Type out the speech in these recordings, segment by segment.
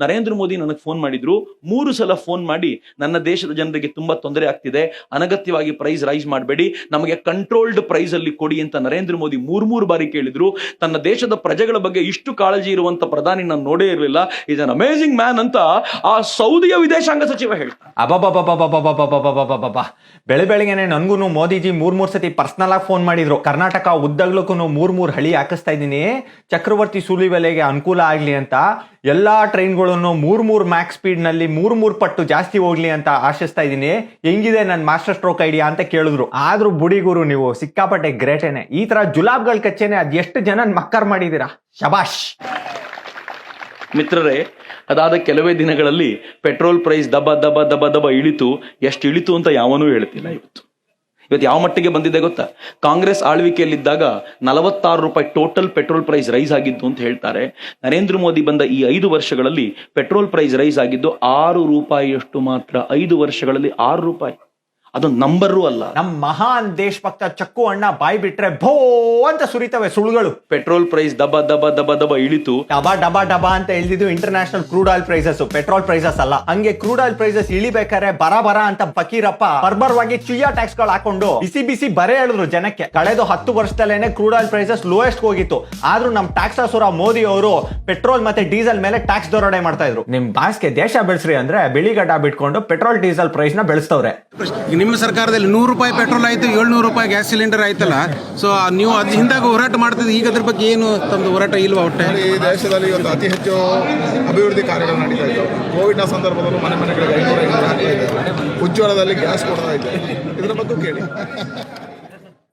ನರೇಂದ್ರ ಮೋದಿ ನನಗೆ ಫೋನ್ ಮಾಡಿದ್ರು. ಮೂರು ಸಲ ಫೋನ್ ಮಾಡಿ, ನನ್ನ ದೇಶದ ಜನರಿಗೆ ತುಂಬಾ ತೊಂದರೆ ಆಗ್ತಿದೆ. ಅನಗತ್ಯವಾಗಿ ಪ್ರೈಸ್ ರೈಸ್ ಮಾಡಬೇಡಿ. ನಮಗೆ ಕಂಟ್ರೋಲ್ಡ್ ಪ್ರೈಸ್ ಅಲ್ಲಿ ಕೊಡಿ ಅಂತ ನರೇಂದ್ರ ಮೋದಿ ಮೂರ್ ಮೂರು ಬಾರಿ ಕೇಳಿದ್ರು. ತನ್ನ ದೇಶದ ಪ್ರಜೆಗಳ ಬಗ್ಗೆ ಇಷ್ಟು ಕಾಳಜಿ ಇರುವಂತ ಪ್ರಧಾನಿ ನಾನು ನೋಡೇ ಇರಲಿಲ್ಲ. ಇಸ್ ಅನ್ ಅಮೇಸಿಂಗ್ ಮ್ಯಾನ್ ಅಂತ ಆ ಸೌದಿಯ ವಿದೇಶಾಂಗ ಸಚಿವ ಹೇಳ್ತಾರೆ ಬೆಳೆ ಬೆಳಗ್ಗೆನೆ ನನ್ಗೂ ಮೋದಿಜಿ ಮೂರ್ ಮೂರ್ ಸತಿ ಪರ್ಸನಲ್ ಆಗಿ ಫೋನ್ ಮಾಡಿದ್ರು. ಕರ್ನಾಟಕ ಉದ್ದಗ್ಲಕ್ಕೂ ಮೂರ್ ಮೂರ್ ಹಳಿ ಹಾಕಿಸ್ತಾ ಇದ್ದೀನಿ. ಚಕ್ರವರ್ತಿ ಸೂಲಿ ಬೆಲೆಗೆ ಅನುಕೂಲ ಆಗ್ಲಿ ಅಂತ ಎಲ್ಲಾ ಟ್ರೈನ್ ಟ್ರೈನ್ಗಳನ್ನು ಮೂರ್ ಮೂರ್ ಮ್ಯಾಕ್ಸ್ ಸ್ಪೀಡ್ನಲ್ಲಿ ಮೂರ್ ಮೂರ್ ಪಟ್ಟು ಜಾಸ್ತಿ ಹೋಗ್ಲಿ ಅಂತ ಆಶಿಸ್ತಾ ಇದ್ದೀನಿ. ಹೆಂಗಿದೆ ನನ್ನ ಮಾಸ್ಟರ್ ಸ್ಟ್ರೋಕ್ ಐಡಿಯಾ ಅಂತ ಕೇಳಿದ್ರು. ಆದ್ರೂ ಬುಡಿಗುರು ನೀವು, ಸಿಕ್ಕಾಪಟ್ಟೆ ಗ್ರೇಟೇನೆ. ಈ ತರ ಜುಲಾಬ್ಗಳ ಕಚ್ಚೇನೆ ಅದ್ ಎಷ್ಟು ಜನ ಮಕ್ಕರ್ ಮಾಡಿದೀರಾ? ಶಬಾಷ್! ಮಿತ್ರರೇ, ಅದಾದ ಕೆಲವೇ ದಿನಗಳಲ್ಲಿ ಪೆಟ್ರೋಲ್ ಪ್ರೈಸ್ ದಬ್ಬ ದಬ್ಬ ದಬ ದಬ ಇಳಿತು. ಎಷ್ಟು ಇಳಿತು ಅಂತ ಯಾವನೂ ಹೇಳ್ತಿಲ್ಲ ಇವತ್ತು. ಇವತ್ತು ಯಾವ ಮಟ್ಟಿಗೆ ಬಂದಿದೆ ಗೊತ್ತಾ? ಕಾಂಗ್ರೆಸ್ ಆಳ್ವಿಕೆಯಲ್ಲಿದ್ದಾಗ ನಲವತ್ತಾರು ರೂಪಾಯಿ ಟೋಟಲ್ ಪೆಟ್ರೋಲ್ ಪ್ರೈಸ್ ರೈಸ್ ಆಗಿದ್ದು ಅಂತ ಹೇಳ್ತಾರೆ. ನರೇಂದ್ರ ಮೋದಿ ಬಂದ ಈ ಐದು ವರ್ಷಗಳಲ್ಲಿ ಪೆಟ್ರೋಲ್ ಪ್ರೈಸ್ ರೈಸ್ ಆಗಿದ್ದು ಆರು ರೂಪಾಯಿಯಷ್ಟು ಮಾತ್ರ, ಐದು ವರ್ಷಗಳಲ್ಲಿ ಆರು ರೂಪಾಯಿ. ಅದು ನಂಬರು ಅಲ್ಲ. ನಮ್ಮ ಮಹಾನ್ ದೇಶಭಕ್ತ ಚಕ್ಕು ಅಣ್ಣ ಬಾಯಿ ಬಿಟ್ರೆ ಭೋ ಅಂತ ಸುರಿತವೆ ಸುಳ್ಳುಗಳು. Petrol price ದಬ ದಬ ದಬ ದಬ ಇಳಿತು. ಡಬಾ ಡಬಾ ಡಬಾ ಅಂತ ಹೇಳಿದಿದ್ದು international crude oil prices petrol prices ಅಲ್ಲ. ಹಂಗೆ ಕ್ರೂಡ್ ಆಯಿಲ್ ಪ್ರೈಸಸ್ ಇಳಿಬೇಕಾದ್ರೆ ಬರ ಬರ ಅಂತ ಫಕೀರಪ್ಪ ಬರ್ಬರ್ವಾಗಿ ಚುಯ್ಯ ಟ್ಯಾಕ್ಸ್ಗಳು ಹಾಕೊಂಡು ಬಿಸಿ ಬಿಸಿ ಬರೇ ಹೇಳಿದ್ರು ಜನಕ್ಕೆ. ಕಳೆದ ಹತ್ತು ವರ್ಷದಲ್ಲೇನೆ ಕ್ರೂಡ್ ಆಯಿಲ್ ಪ್ರೈಸಸ್ ಲೋಯೆಸ್ಟ್ ಹೋಗಿತ್ತು. ಆದ್ರೂ ನಮ್ ಟ್ಯಾಕ್ಸ್ ಅಸುರ ಮೋದಿ ಅವರು ಪೆಟ್ರೋಲ್ ಮತ್ತೆ ಡೀಸೆಲ್ ಮೇಲೆ ಟ್ಯಾಕ್ಸ್ ದೊರಡೆ ಮಾಡ್ತಾ ಇದ್ರು. ನಿಮ್ ಬಾಸ್ಗೆ ದೇಶ ಬೆಳೆಸ್ರಿ ಅಂದ್ರೆ ಬಿಳಿಗಡ್ಡ ಬಿಟ್ಕೊಂಡು ಪೆಟ್ರೋಲ್ ಡೀಸೆಲ್ ಪ್ರೈಸ್ನ ಬೆಳೆಸ್ತವ್ರೆ. ನಿಮ್ಮ ಸರ್ಕಾರದಲ್ಲಿ ನೂರು ರೂಪಾಯಿ ಪೆಟ್ರೋಲ್ ಆಯಿತು, ಏಳ್ನೂರು ರೂಪಾಯಿ ಗ್ಯಾಸ್ ಸಿಲಿಂಡರ್ ಆಯ್ತಲ್ಲ. ಸೊ ನೀವು ಅದ್ ಹಿಂದಾಗ ಹೋರಾಟ ಮಾಡ್ತಿದ್ದೆ ಈಗ ಅದ್ರ ಬಗ್ಗೆ ಏನು ತಮ್ಮದು ಹೋರಾಟ ಇಲ್ವಾ ಒಟ್ಟೆ? ಈ ದೇಶದಲ್ಲಿ ಇವತ್ತು ಅತಿ ಹೆಚ್ಚು ಅಭಿವೃದ್ಧಿ ಕಾರ್ಯಗಳು ನಡೀತಾ ಇದ್ದವು ಕೋವಿಡ್ನ ಸಂದರ್ಭದಲ್ಲೂ ಮನೆ ಮನೆಗಳಿಗೆ ಉಜ್ವಲದಲ್ಲಿ ಗ್ಯಾಸ್ ಕೊಡ್ತಾ ಇದೆ ಇದರ ಬಗ್ಗೆ ಕೇಳಿ.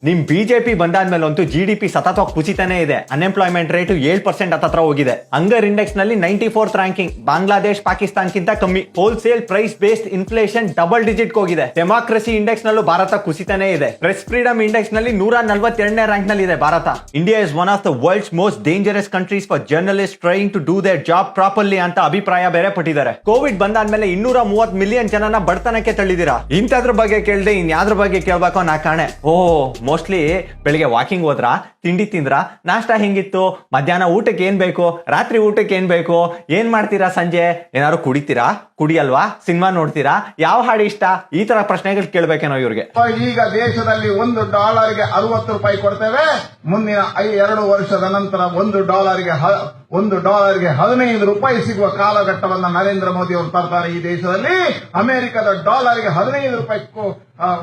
ನಿಮ್ ಬಿಜೆಪಿ ಬಂದಾದ್ಮೇಲೆ ಅಂತೂ ಜಿ ಡಿ ಪಿ ಸತತವಾಗಿ ಕುಸಿತಾನೆ ಇದೆ. ಅನ್ಎಂಪ್ಲಾಯ್ಮೆಂಟ್ ರೇಟ್ ಏಳ್ ಪರ್ಸೆಂಟ್ ಹತ್ರ ಹೋಗಿದೆ. ಅಂಗರ್ ಇಂಡೆಕ್ಸ್ನಲ್ಲಿ ನೈಂಟಿ ಫೋರ್ತ್ ರ್ಯಾಂಕಿಂಗ್ ಬಾಂಗ್ಲಾದೇಶ್ ಪಾಕಿಸ್ತಾನ್ಕಿಂತ ಕಮ್ಮಿ. Wholesale price based inflation double digit ಹೋಗಿದೆ. ಡೆಮಾಕ್ರಸಿ ಇಂಡೆಕ್ಸ್ ನಲ್ಲೂ ಭಾರತ ಕುಸಿತಾನೆ ಇದೆ. ಪ್ರೆಸ್ ಫ್ರೀಡಮ್ ಇಂಡೆಕ್ಸ್ನಲ್ಲಿ ನೂರ ನಲ್ವತ್ತೆರಡನೇ ರ್ಯಾಂಕ್ನಲ್ಲಿ ಇದೆ Bharat. India is one of the world's most dangerous countries for journalist trying to do their job properly ಅಂತ ಅಭಿಪ್ರಾಯ ಬೇರೆ ಪಟ್ಟಿದ್ದಾರೆ. ಕೋವಿಡ್ ಬಂದಾದ್ಮೇಲೆ ಇನ್ನೂರ ಮೂವತ್ ಮಿಲಿಯನ್ ಜನನ ಬಡತನಕ್ಕೆ ತಳ್ಳಿದೀರಾ ಇಂಥದ್ರ ಬಗ್ಗೆ ಕೇಳ್ದೆ, ಇನ್ಯಾದ್ರ ಬಗ್ಗೆ ಕೇಳ್ಬೇಕು ನಾ ಕಾಣೆ. ಓ ಮೋಸ್ಟ್ಲಿ ಬೆಳಿಗ್ಗೆ ವಾಕಿಂಗ್ ಹೋದ್ರ, ತಿಂಡಿ ತಿಂದ್ರ, ನಾಷ್ಟ ಹೆಂಗಿತ್ತು, ಮಧ್ಯಾಹ್ನ ಊಟಕ್ಕೆ ಏನ್ ಬೇಕು, ರಾತ್ರಿ ಊಟಕ್ಕೆ ಏನ್ ಬೇಕು, ಏನ್ ಮಾಡ್ತೀರಾ ಸಂಜೆ, ಏನಾದ್ರು ಕುಡಿತೀರಾ, ಕುಡಿಯಲ್ವಾ, ಸಿನಿಮಾ ನೋಡ್ತೀರಾ, ಯಾವ ಹಾಡು ಇಷ್ಟ, ಈ ತರ ಪ್ರಶ್ನೆಗಳು ಕೇಳ್ಬೇಕೇನೋ ಇವ್ರಿಗೆ. ಈಗ ದೇಶದಲ್ಲಿ ಒಂದು ಡಾಲರ್ಗೆ ಅರವತ್ತು ರೂಪಾಯಿ ಕೊಡ್ತೇವೆ, ಮುಂದಿನ ಎರಡು ವರ್ಷದ ನಂತರ ಒಂದು ಡಾಲರ್ಗೆ ಒಂದು ಡಾಲರ್ಗೆ ಹದಿನೈದು ರೂಪಾಯಿ ಸಿಗುವ ಕಾಲಘಟ್ಟವನ್ನ ನರೇಂದ್ರ ಮೋದಿ ಅವರು ತರ್ತಾರೆ ಈ ದೇಶದಲ್ಲಿ. ಅಮೆರಿಕದ ಡಾಲರ್ಗೆ ಹದಿನೈದು ರೂಪಾಯಿ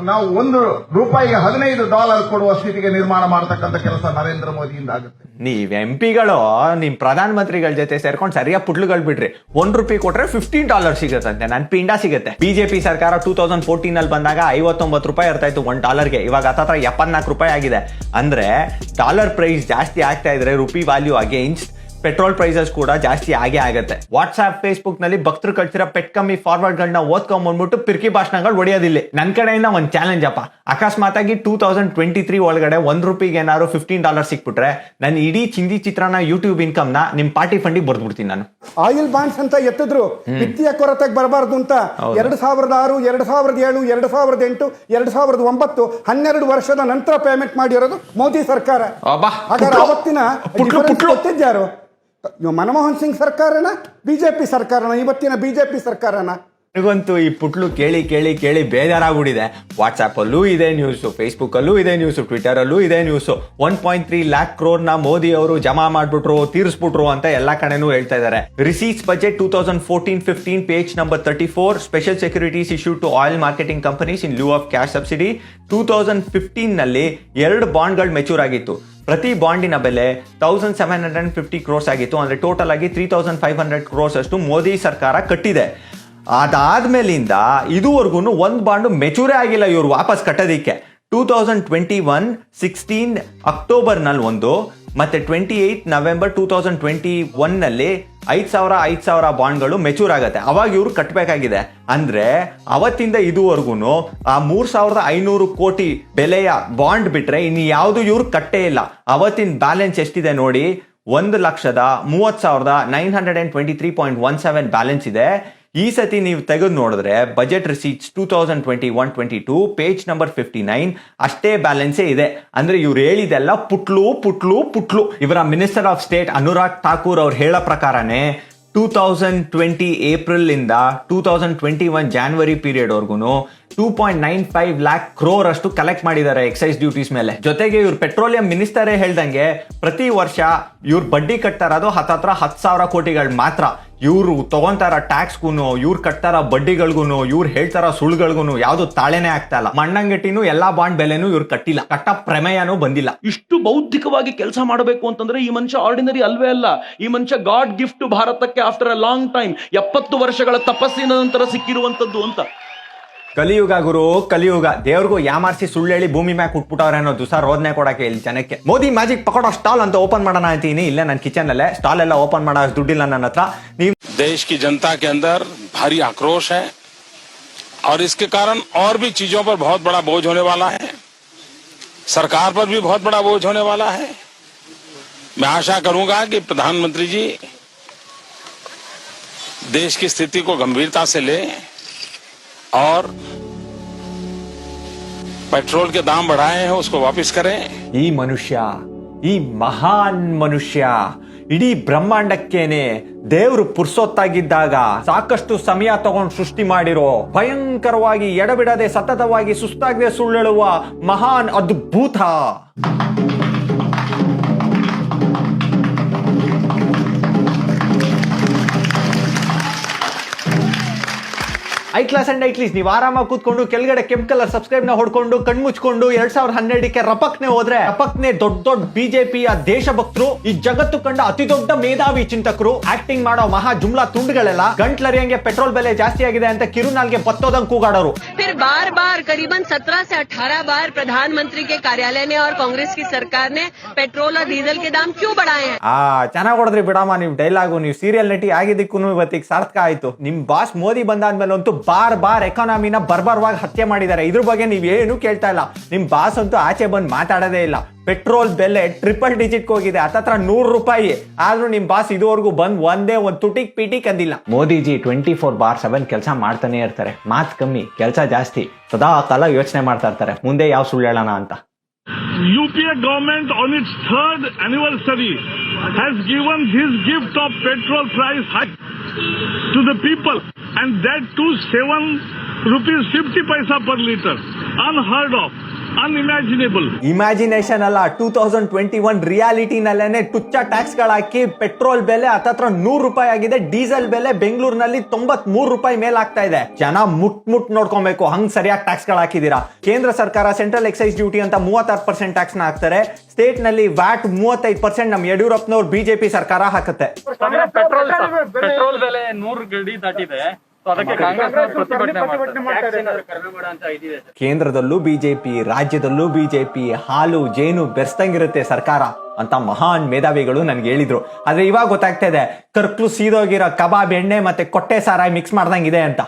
ನಾವು ಒಂದು ರೂಪಾಯಿಗೆ ಹದಿನೈದು ಡಾಲರ್ ಕೊಡುವ ಸ್ಥಿತಿಗೆ ನಿರ್ಮಾಣ ಮಾಡತಕ್ಕಂಥ ಕೆಲಸ ನರೇಂದ್ರ ಮೋದಿಯಿಂದ ಆಗುತ್ತೆ. ನೀವ್ ಎಂ ಪಿಗಳು ನಿಮ್ ಪ್ರಧಾನ ಮಂತ್ರಿಗಳ ಜೊತೆ ಸೇರ್ಕೊಂಡು ಸರಿಯಾಗಿ ಪುಟ್ಲುಗಳು ಬಿಡ್ರಿ. ಒಂದ್ ರೂಪಾಯಿ ಕೊಟ್ರೆ ಫಿಫ್ಟೀನ್ ಡಾಲರ್ ಸಿಗುತ್ತಂತೆ, ನನ್ ಪಿಂಡ ಸಿಗುತ್ತೆ. ಬಿಜೆಪಿ ಸರ್ಕಾರ ಟೂ ತೌಸಂಡ್ ಫೋರ್ಟೀನ್ ಅಲ್ಲಿ ಬಂದಾಗ ಐವತ್ತೊಂಬತ್ತು ರೂಪಾಯಿ ಇರ್ತಾ ಇತ್ತು ಒಂದ್ ಡಾಲರ್ಗೆ. ಇವಾಗ ಹತ್ತತ್ರ ಎಪ್ಪತ್ನಾಲ್ಕು ರೂಪಾಯಿ ಆಗಿದೆ. ಅಂದ್ರೆ ಡಾಲರ್ ಪ್ರೈಸ್ ಜಾಸ್ತಿ ಆಗ್ತಾ ಇದ್ರೆ rupee value against petrol prices ಕೂಡ ಜಾಸ್ತಿ ಆಗೇ ಆಗುತ್ತೆ. ವಾಟ್ಸ್ಆಪ್ ಫೇಸ್ಬುಕ್ನಲ್ಲಿ ಭಕ್ತರು ಕಳ್ಸಿರೋ ಪೆಟ್ ಕಮ್ಮಿ ಫಾರ್ವರ್ಡ್ ಗಳನ್ನ ಓದ್ಕೊಂಡ್ ಬಂದ್ಬಿಟ್ಟು ಪಿರ್ಕಿ ಭಾಷಣಗಳು ಒಡೆಯೋದಿಲ್ಲ ನನ್ ಕಡೆಯಿಂದ ಒಂದ್ ಚಾಲೆಂಜ್ ಅಪ್ಪ. ಅಕಸ್ಮಾತ್ ಆಗಿ ಟೂ ತೌಸಂಡ್ ಟ್ವೆಂಟಿ ತ್ರೀ ಒಳಗಡೆ ಒಂದ್ ರುಪಿಗೆ ಏನಾದ್ರು ಫಿಫ್ಟೀನ್ ಡಾಲರ್ ಸಿಕ್ಬಿಟ್ರೆ ನನ್ನ ಇಡೀ ಚಿಂದಿ ಚಿತ್ರನ ಯೂಟ್ಯೂಬ್ ಇನ್ಕಮ್ನ ನಿಮ್ ಪಾರ್ಟಿ ಫಂಡಿಗೆ ಬರ್ದ್ಬಿಡ್ತೀನಿ ನಾನು. ಆಯಿಲ್ ಬಾಂಡ್ಸ್ ಅಂತ ಎತ್ತಿದ್ರು. ವಿತ್ತೀಯ ಕೊರತೆಗೆ ಬರಬಾರ್ದು ಅಂತ. ಎರಡ್ ಸಾವಿರದ ಆರು ಎರಡ್ ಸಾವಿರದ ಏಳು ಎರಡ್ ಸಾವಿರದ ಎಂಟು ಎರಡ್ ಸಾವಿರದ ಒಂಬತ್ತು ಹನ್ನೆರಡು ವರ್ಷದ ನಂತರ ಪೇಮೆಂಟ್ ಮಾಡಿರೋದು ಮೋದಿ ಸರ್ಕಾರ. ಹಾಗಾದ್ರೆ. ಅವತ್ತಿನ ಪುಟ್ಲು, difference ಸಿಂಗ್ ಸರ್ಕಾರನ ಬಿ ಜೆ ಪಿ ಸರ್ಕಾರನ, ಇವತ್ತಿನ ಬಿ ಜೆ ಪಿ ಸರ್ಕಾರನ? ನನಗಂತೂ ಈ ಪುಟ್ಲು ಕೇಳಿ ಕೇಳಿ ಕೇಳಿ ಬೇಜಾರಾಗ್ಬಿಟ್ಟಿದೆ. ವಾಟ್ಸ್ಆಪ್ ಅಲ್ಲೂ ಇದೆ ನ್ಯೂಸ್ ಫೇಸ್ಬುಕ್ ಅಲ್ಲೂ ಇದೆ ನ್ಯೂಸ್ ಟ್ವಿಟರ್ ಅಲ್ಲೂ ಇದೆ news one point three lakh ಕ್ರೋರ್ನ Modi ಅವರು ಜಮಾ ಮಾಡ್ಬಿಟ್ರು, ತೀರಿಸ್ಬಿಟ್ರು ಅಂತ ಎಲ್ಲಾ ಕಡೆನೂ ಹೇಳ್ತಾ ಇದ್ದಾರೆ. Receipts budget two thousand fourteen fifteen page number thirty four special securities issue to oil marketing companies in lieu of cash subsidy two thousand ಫಿಫ್ಟೀನ್ನಲ್ಲಿ ಎರಡು ಬಾಂಡ್ಗಳು ಮೆಚೂರ್ ಆಗಿತ್ತು. ಪ್ರತಿ ಬಾಂಡಿನ ಬೆಲೆ thousand seven hundred and fifty crores ಆಗಿತ್ತು. ಅಂದ್ರೆ total ಆಗಿ three thousand five hundred crores ಅಷ್ಟು ಮೋದಿ ಸರ್ಕಾರ ಕಟ್ಟಿದೆ. ಅದಾದ್ಮೇಲಿಂದ ಇದುವರೆಗೂ ಒಂದು ಬಾಂಡು ಮೆಚೂರೇ ಆಗಿಲ್ಲ ಇವರು ವಾಪಸ್ ಕಟ್ಟೋದಿಕ್ಕೆ. Two thousand twenty one sixteen ಅಕ್ಟೋಬರ್ನಲ್ಲಿ ಒಂದು ಮತ್ತೆ twenty eight November two thousand twenty ಒನ್ನಲ್ಲಿ ಐದು ಸಾವಿರ ಐದು ಸಾವಿರ ಬಾಂಡ್ಗಳು ಮೆಚೂರ್ ಆಗುತ್ತೆ. ಅವಾಗ ಇವರು ಕಟ್ಟಬೇಕಾಗಿದೆ ಅಂದ್ರೆ ಅವತ್ತಿಂದ ಇದುವರೆಗೂ ಆ ಮೂರ್ ಸಾವಿರದ ಐನೂರು ಕೋಟಿ ಬೆಲೆಯ ಬಾಂಡ್ ಬಿಟ್ರೆ ಇನ್ನು ಯಾವುದು ಇವ್ರು ಕಟ್ಟೇ ಇಲ್ಲ. ಅವತ್ತಿನ ಬ್ಯಾಲೆನ್ಸ್ ಎಷ್ಟಿದೆ ನೋಡಿ, ಒಂದು ಲಕ್ಷದ ಮೂವತ್ ಸಾವಿರದ nine hundred and twenty three point one seven balance ಇದೆ. ಈ ಸತಿ ನೀವು ತೆಗೆದು ನೋಡಿದ್ರೆ budget receipts two thousand twenty one twenty two page number fifty nine ಅಷ್ಟೇ ಬ್ಯಾಲೆನ್ಸೇ ಇದೆ. ಅಂದ್ರೆ ಇವ್ರು ಹೇಳಿದೆಲ್ಲ ಪುಟ್ಲು ಪುಟ್ಲು ಪುಟ್ಲು. ಇವರ minister of state Anurag Thakur ಅವ್ರು ಹೇಳೋ ಪ್ರಕಾರನೇ ಟೂ ತೌಸಂಡ್ ಟ್ವೆಂಟಿ ಏಪ್ರಿಲ್ ಇಂದ two thousand twenty one January period ವರ್ಗುನು two point nine five lakh crore ಅಷ್ಟು ಕಲೆಕ್ಟ್ ಮಾಡಿದ್ದಾರೆ ಎಕ್ಸೈಸ್ ಡ್ಯೂಟೀಸ್ ಮೇಲೆ. ಜೊತೆಗೆ ಇವ್ರು ಪೆಟ್ರೋಲಿಯಂ ಮಿನಿಸ್ಟರೇ ಹೇಳ್ದಂಗೆ ಪ್ರತಿ ವರ್ಷ ಇವ್ರು ಬಡ್ಡಿ ಕಟ್ತಾ ಇರೋದು ಹತ್ತತ್ರ ಹತ್ತು ಸಾವಿರ ಕೋಟಿಗಳು ಮಾತ್ರ. ಇವ್ರು ತಗೊಂತಾರ ಟ್ಯಾಕ್ಸ್ಗೂ ಇವ್ರು ಕಟ್ತಾರ ಬಡ್ಡಿಗಳಿಗೂ ಇವ್ರು ಹೇಳ್ತಾರ ಸುಳ್ಳುಗಳಿಗೂ ಯಾವ್ದು ತಾಳೆನೇ ಆಗ್ತಾ ಇಲ್ಲ. ಮಣ್ಣಂಗಟ್ಟಿನೂ ಎಲ್ಲಾ ಬಾಂಡ್ ಬೆಲೆನೂ ಇವ್ರು ಕಟ್ಟಿಲ್ಲ. ಕಟ್ಟ ಪ್ರಮೇಯನೂ ಬಂದಿಲ್ಲ. ಇಷ್ಟು ಬೌದ್ಧಿಕವಾಗಿ ಕೆಲಸ ಮಾಡಬೇಕು ಅಂತಂದ್ರೆ ಈ ಮನುಷ್ಯ ಆರ್ಡಿನರಿ ಅಲ್ವೇ ಅಲ್ಲ. ಈ ಮನುಷ್ಯ ಗಾಡ್ ಗಿಫ್ಟ್ ಭಾರತಕ್ಕೆ ಆಫ್ಟರ್ ಅ ಲಾಂಗ್ ಟೈಮ್ ಎಪ್ಪತ್ತು ವರ್ಷಗಳ ತಪಸ್ಸಿನ ನಂತರ ಸಿಕ್ಕಿರುವಂತದ್ದು ಅಂತ. ಕಲಿಯುಗ ಗುರು ಕಲಿಯುಗ ದೇವ್ರಿಗೂ ಯಾಮಾರ್ಸಿ ಸುಳ್ಳು ಹೇಳಿ ಭೂಮಿ ಮ್ಯಾಕ್ ಉಟ್ಬಿಟ್ಟವ್ರೆ ಅನ್ನೋ ದಿವಸ ರೋದನೆ ಕೊಡಕ್ಕೆ ಇಲ್ಲಿ ಜನಕ್ಕೆ ಮೋದಿ ಮ್ಯಾಜಿಕ್ ಪಕೋಡ ಸ್ಟಾಲ್ ಅಂತ ಓಪನ್ ಮಾಡೋಣ ಅಂತೀನಿ ಇಲ್ಲೇ ನನ್ನ ಕಿಚನ್ ಅಲ್ಲೇ ಸ್ಟಾಲ್ ಎಲ್ಲ ಓಪನ್ ಮಾಡೋ ಅಷ್ಟ್ ದುಡ್ಡಿಲ್ಲ ನನ್ನ ಹತ್ರ ನೀವು देश की जनता के अंदर भारी आक्रोश है और इसके कारण और भी चीजों पर बहुत बड़ा बोझ होने वाला है सरकार पर भी बहुत बड़ा बोझ होने वाला है मैं आशा करूंगा कि प्रधानमंत्री जी देश की स्थिति को गंभीरता से लें और पेट्रोल के दाम बढ़ाए हैं उसको वापस करें ಈ ಮನುಷ್ಯ ಈ ಮಹಾನ್ ಮನುಷ್ಯ ಇಡೀ ಬ್ರಹ್ಮಾಂಡಕ್ಕೇನೆ ದೇವ್ರು ಪುರ್ಸೊತ್ತಾಗಿದ್ದಾಗ ಸಾಕಷ್ಟು ಸಮಯ ತಗೊಂಡು ಸೃಷ್ಟಿ ಮಾಡಿರೋ ಭಯಂಕರವಾಗಿ ಎಡಬಿಡದೆ ಸತತವಾಗಿ ಸುಸ್ತಾಗದೆ ಸುಳ್ಳೆಳುವ ಮಹಾನ್ ಅದ್ಭುತ ಐ ಕ್ಲಾಸ್ ಅಂಡ್ ಐ ಕ್ಲೀಸ್ ನೀವು ಆರಾಮಾಗಿ ಕೂತ್ಕೊಂಡು ಕೆಳಗಡೆ ಕೆಂಪ್ ಕಲರ್ ಸಬ್ಸ್ಕ್ರೈಬ್ ನ ಹೊಡ್ಕೊಂಡು ಕಣ್ಮುಚ್ಕೊಂಡು ಎರಡ್ ಸಾವಿರದ ಹನ್ನೆರಡಕ್ಕೆ ರಪಕ್ನೆ ಹೋದ್ರೆ ರಪಕ್ನೆ ದೊಡ್ಡ ದೊಡ್ಡ ಬಿಜೆಪಿಯ ದೇಶಭಕ್ತರು ಈ ಜಗತ್ತು ಕಂಡ ಅತಿ ದೊಡ್ಡ ಮೇಧಾವಿ ಚಿಂತಕರು ಆಕ್ಟಿಂಗ್ ಮಾಡೋ ಮಹಾ ಜುಮ್ಲಾ ತುಂಡುಗಳೆಲ್ಲ ಗಂಟ್ಲರಿಯಂಗೆ ಪೆಟ್ರೋಲ್ ಬೆಲೆ ಜಾಸ್ತಿ ಆಗಿದೆ ಅಂತ ಕಿರುನಾಲ್ಗೆ ಬತ್ತೋದಂಗ್ ಕೂಗಾಡೋರು फिर बार बार करीबन 17 से 18 बार प्रधानमंत्री के कार्यालय ने और कांग्रेस की सरकार ने पेट्रोल और डीजल के दाम क्यों बढ़ाए हैं ಆ ಚೆನ್ನಾಗ್ ಹೊಡೆದ್ರಿ ಬಿಡಮ್ಮ ನೀವು ಡೈಲಾಗು ನೀವು ಸೀರಿಯಲ್ ನಟಿ ಆಗಿದ್ದಕ್ಕೂ ಇವತ್ತಿಗೆ ಸಾರ್ಥಕ ಆಯ್ತು ನಿಮ್ ಬಾಸ್ ಮೋದಿ ಬಂದಾದ್ಮೇಲೆ ಅಂತೂ ಬಾರ್ ಬಾರ್ ಎಕಾನಮಿನ ಬರ್ಬರ್ವಾಗಿ ಹತ್ಯೆ ಮಾಡಿದ್ದಾರೆ. ಇದ್ರ ಬಗ್ಗೆ ನೀವ್ ಏನು ಕೇಳ್ತಾ ಇಲ್ಲ. ನಿಮ್ ಬಾಸ್ ಅಂತೂ ಆಚೆ ಬಂದು ಮಾತಾಡೋದೇ ಇಲ್ಲ. ಪೆಟ್ರೋಲ್ ಬೆಲೆ ಟ್ರಿಪಲ್ ಡಿಜಿಟ್ ಹೋಗಿದೆ. ಹತ್ತತ್ರ ನೂರು ರೂಪಾಯಿ. ಆದ್ರೂ ನಿಮ್ ಬಾಸ್ ಇದುವರೆಗೂ ಬಂದ್ ಒಂದೇ ಒಂದ್ ತುಟಿಕ್ ಪಿಟಿಕ್ ಅಂದಿಲ್ಲ. ಮೋದಿಜಿ ಟ್ವೆಂಟಿ ಫೋರ್ ಬಾರ್ ಸೆವೆನ್ ಕೆಲಸ ಮಾಡ್ತಾನೆ ಇರ್ತಾರೆ. ಮಾತ್ ಕಮ್ಮಿ ಕೆಲಸ ಜಾಸ್ತಿ. ಸದಾ ಕಾಲ ಯೋಚನೆ ಮಾಡ್ತಾ ಇರ್ತಾರೆ. ಮುಂದೆ ಯಾವ ಸುಳ್ಳು ಹೇಳೋಣ ಅಂತ. UPA government on its third anniversary has given this gift of petrol price hike to the people. And that too 7 rupees 50 paisa per liter. Unheard of, unimaginable. Imagination ಅಲ್ಲ ಟೂ ತೌಸಂಡ್ ಟ್ವೆಂಟಿ ಒನ್ ರಿಯಾಲಿಟಿನಲ್ಲೇನೆ ಟುಚ್ಚ tax ಗಳಾಕಿ petrol ಬೆಲೆ ಹತ್ತತ್ರ ನೂರು ರೂಪಾಯಿ ಆಗಿದೆ diesel ಬೆಲೆ ಬೆಂಗಳೂರಿನಲ್ಲಿ ತೊಂಬತ್ ಮೂರು ರೂಪಾಯಿ ಮೇಲ್ ಆಗ್ತಾ ಇದೆ. ಜನ ಮುಟ್ ಮುಟ್ ನೋಡ್ಕೊಬೇಕು ಹಂಗ್ ಸರಿಯಾಗಿ ಟ್ಯಾಕ್ಸ್ಗಳು ಹಾಕಿದೀರಾ ಕೇಂದ್ರ ಸರ್ಕಾರ ಸೆಂಟ್ರಲ್ ಎಕ್ಸೈಸ್ ಡ್ಯೂಟಿ ಅಂತ ಮೂವತ್ತಾರು ಪರ್ಸೆಂಟ್ ಟ್ಯಾಕ್ಸ್ನ ಹಾಕ್ತಾರೆ. ಸ್ಟೇಟ್ನಲ್ಲಿ ವ್ಯಾಟ್ ಮೂವತ್ತೈದು ಪರ್ಸೆಂಟ್ ನಮ್ ಯಡಿಯೂರಪ್ಪನವ್ರು ಬಿಜೆಪಿ ಸರ್ಕಾರ ಹಾಕುತ್ತೆ. ಪೆಟ್ರೋಲ್ ಬೆಲೆ ನೂರು ಗಡಿ ದಾಟಿದೆ. ಸೊ ಅದಕ್ಕೆ ಕಾಂಗ್ರೆಸ್ ಪ್ರತಿಭಟನೆ ಮಾಡ್ತಾರೆ. ಕಡಿಮೆ ಮಾಡೋ ಅಂತ ಇದಿದೆ ಸರ್. ಕೇಂದ್ರದಲ್ಲೂ ಬಿಜೆಪಿ ರಾಜ್ಯದಲ್ಲೂ ಬಿಜೆಪಿ ಹಾಲು ಜೇನು ಬೆರೆಸ್ತಂಗಿರುತ್ತೆ ಸರ್ಕಾರ ಅಂತ ಮಹಾನ್ ಮೇಧಾವಿಗಳು ನನ್ಗೆ ಹೇಳಿದ್ರು. ಆದ್ರೆ ಇವಾಗ ಗೊತ್ತಾಗ್ತಾ ಇದೆ ಕರ್ಕ್ಲು ಸೀದೋಗಿರೋ ಕಬಾಬ್ ಎಣ್ಣೆ ಮತ್ತೆ ಕೊಟ್ಟೆ ಸಾರಾಯಿ ಮಿಕ್ಸ್ ಮಾಡ್ದಂಗಿದೆ ಅಂತ.